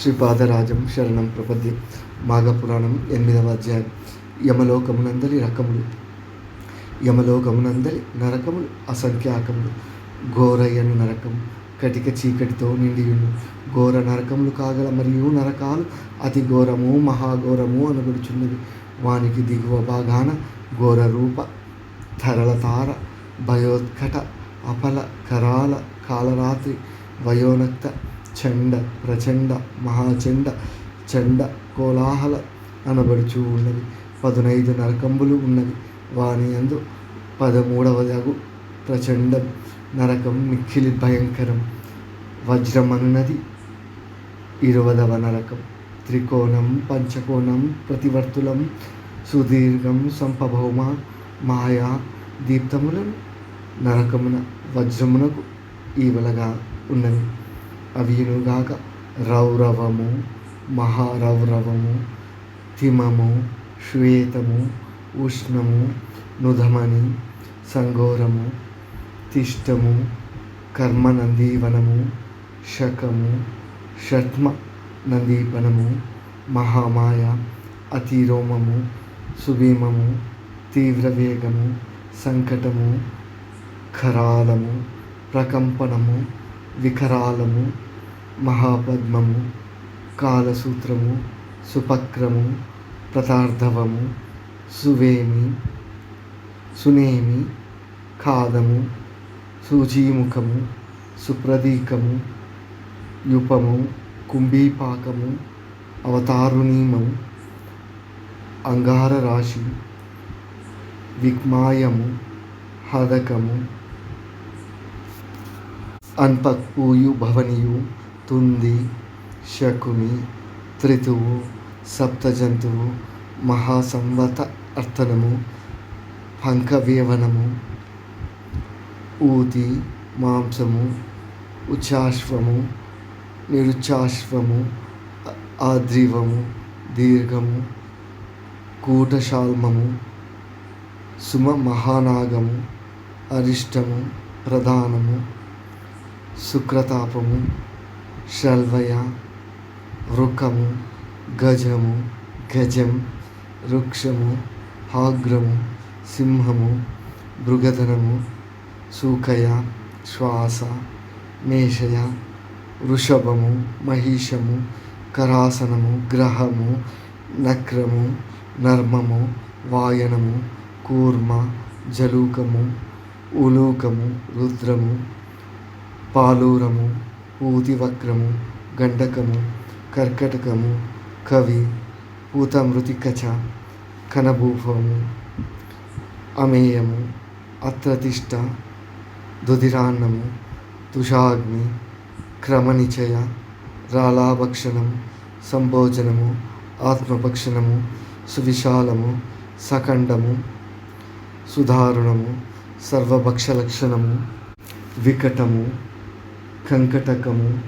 శ్రీపాదరాజం శరణం ప్రపద్య. మాఘపురాణం ఎనిమిదవ అధ్యాయం. యమలోకమునందలి రకములు. యమలోకమునందలి నరకములు అసంఖ్యాకములు ఘోరయ్యను నరకం కటిక చీకటితో నిండియును ఘోర నరకములు కాగల మరియు నరకాలు అతి ఘోరము మహాఘోరము అనబడుచున్నవి. వానికి దిగువ భాగాన ఘోర రూప తరళతార భయోత్కట అపల కరాల కాలరాత్రి వయోనక్త చండ ప్రచండ మహాచండ చండ కోలాహల అనబడుచు ఉన్నది పదునైదు నరకంబులు ఉన్నవి వాని అందు పదమూడవదగు ప్రచండం నరకం మిక్కిలి భయంకరం వజ్రమనున్నది ఇరవదవ నరకం త్రికోణం పంచకోణం ప్రతివర్తులం సుదీర్ఘం సంపభౌమ మాయా దీప్తములను నరకమున వజ్రమునకు ఈవలగా ఉన్నవి అవియునుగాక రౌరవము మహారౌరవము తిమము శ్వేతము ఉష్ణము నుధమని సంగోరము తిష్టము కర్మనందీవనము శకము షట్మ నందీపనము మహామాయ అతిరోమము సుభీమము తీవ్రవేగము సంకటము ఖరాలము ప్రకంపనము వికరాలము మహాపద్మము కాలసూత్రము సుపక్రము ప్రతార్థవము సువేమి సునేమి ఖాదము సూచీముఖము సుప్రదీకము యుపము కుంభీపాకము అవతారుణీమము అంగార రాశి విక్మాయము హదకము అన్పక్పూయు భవనియు తుంది శకుని త్రితువు సప్తజంతువు మహాసంవత అర్థనము పంకవేవనము ఊతి మాంసము ఉచాశ్వము నిరుచాశ్వము ఆద్రీవము దీర్ఘము కూటశాల్మము సుమ మహానాగము అరిష్టము ప్రధానము శుక్రతాపము శల్వయ వృకము గజము గజం వృక్షము హాగ్రము సింహము మృగధనము సూకయ శ్వాస మేషయ వృషభము మహిషము కరాసనము గ్రహము నక్రము నర్మము వాయనము కూర్మ జలూకము ఉలూకము రుద్రము పాలూరము పూతివక్రము గండకము కర్కటకము కవి పూతమృతికచ కనభూపము అమేయము అత్రతిష్ట దుధిరాన్నము తుషాగ్ని క్రమనిచయ రాళాభక్షణము సంభోజనము ఆత్మభక్షణము సువిశాలము సఖండము సుధారుణము సర్వభక్షలక్షణము వికటము కంకటకము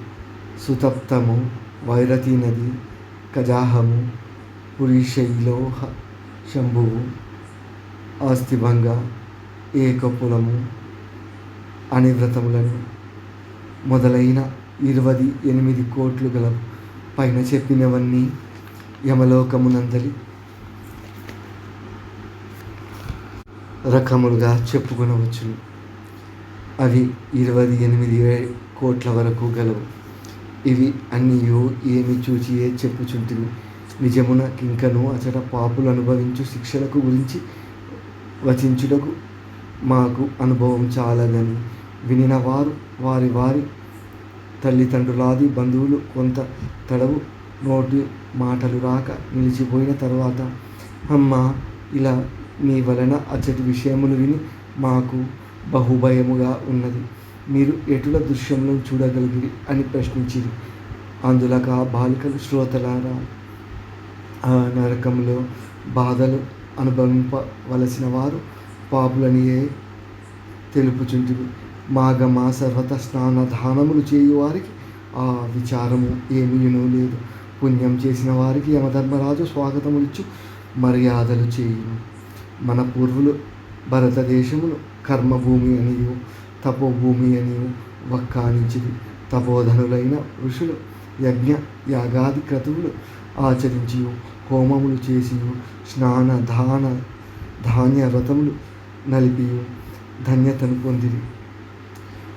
సుతప్తము వైరతి నది కజాహము పురీశైలోహ శంభువు ఆస్తిభంగ ఏకపులము అనివ్రతములను. మొదలైన ఇరవై ఎనిమిది కోట్లు గల పైన చెప్పినవన్నీ యమలోకమునందలి. రకములుగా చెప్పుకొనవచ్చును. అవి ఇరవై ఎనిమిది కోట్ల వరకు గలవు. ఇవి అన్నీయు ఏమి చూచియే చెప్పుచుంటివి. నిజమున కింకను అచట పాపులు అనుభవించు శిక్షలకు గురించి వచించుటకు మాకు అనుభవం చాలదని వినిన వారు వారి వారి తల్లిదండ్రులాది బంధువులు కొంత తడవు నోటి మాటలు రాక నిలిచిపోయిన తర్వాత అమ్మ ఇలా మీ వలన అచ్చటి విషయములు విని మాకు బహుభయముగా ఉన్నది. మీరు ఎటుల దృశ్యంలో చూడగలిగిరి అని ప్రశ్నించింది అందులక బాలికలు శ్రోతలారా ఆ నరకంలో బాధలు అనుభవింపవలసిన వారు పాపులనియే తెలుపుచుంటివి మాగమ సర్వత స్నాన దానములు చేయు వారికి ఆ విచారము ఏమీయునూ లేదు. పుణ్యం చేసిన వారికి యమధర్మరాజు స్వాగతములిచ్చు మర్యాదలు చేయును. మన పూర్వులు భారతదేశమును కర్మభూమి అనియు తపోభూమి అనియు వక్కానించిది తపోధనులైన ఋషులు యజ్ఞ యాగాది క్రతువులు ఆచరించి హోమములు చేసి స్నాన దాన ధాన్య వ్రతములు నలిపి ధన్యతను పొందిరి.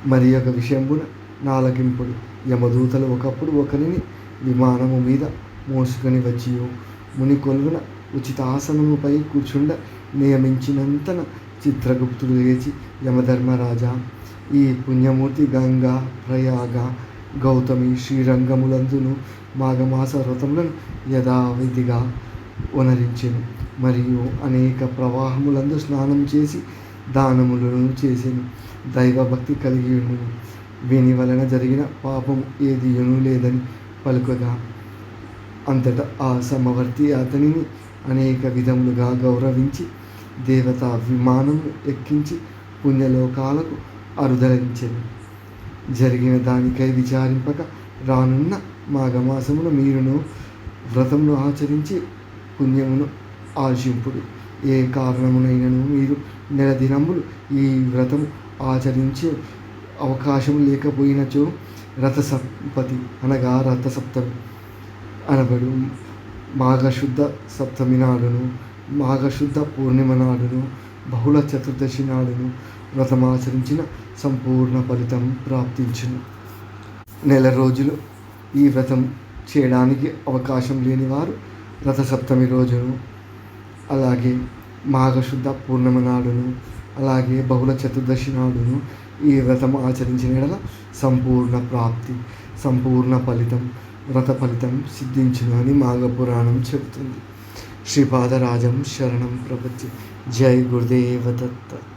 మరి ఒక విషయంబున నాలకింపుడు యమదూతలు ఒకప్పుడు ఒకరిని విమానము మీద మోసుకొని వచ్చి ముని ఉచిత ఉచితాసనముపై కూర్చుండ నియమించినంతన చిత్రగుప్తుడు లేచి యమధర్మరాజా ఈ పుణ్యమూర్తి గంగా ప్రయాగ గౌతమి శ్రీరంగములందును మాఘమాస వ్రతములను యథావిధిగా వనరించెను. మరియు అనేక ప్రవాహములందు స్నానం చేసి దానములను చేసెను. దైవభక్తి కలిగి ఉండును వీని వలన జరిగిన పాపం ఏదియును లేదని పలుకగా అంతటా ఆ సమవర్తి అతనిని అనేక విధములుగా గౌరవించి దేవతా విమానం ఎక్కించి పుణ్యలోకాలకు అరుదలించింది జరిగిన దానికై విచారింపక రానున్న మాఘమాసమున మీరును వ్రతమును ఆచరించి పుణ్యమును ఆశింపుడు ఏ కారణమునైనను మీరు నెల దినములు ఈ వ్రతము ఆచరించే అవకాశం లేకపోయినచో రథసప్తతి అనగా రథసప్తమి అనబడు. మాఘశుద్ధ సప్తమి నాడును మాఘశుద్ధ పూర్ణిమ నాడును బహుళ చతుర్దశి నాడును వ్రతమాచరించిన సంపూర్ణ ఫలితం ప్రాప్తించును. నెల రోజులు ఈ వ్రతం చేయడానికి అవకాశం లేని వారు రథసప్తమి రోజును అలాగే మాఘశుద్ధ పూర్ణిమ నాడును అలాగే బహుళ చతుర్దశి నాడును ఈ వ్రతం ఆచరించిన ఎడల సంపూర్ణ ప్రాప్తి సంపూర్ణ ఫలితం వ్రత ఫలితం సిద్ధించును అని మాఘపురాణం చెబుతుంది. ശ്രീപാദരാജം ശരണം പ്രപത്തി ജയ് ഗുരുദേവദത്ത.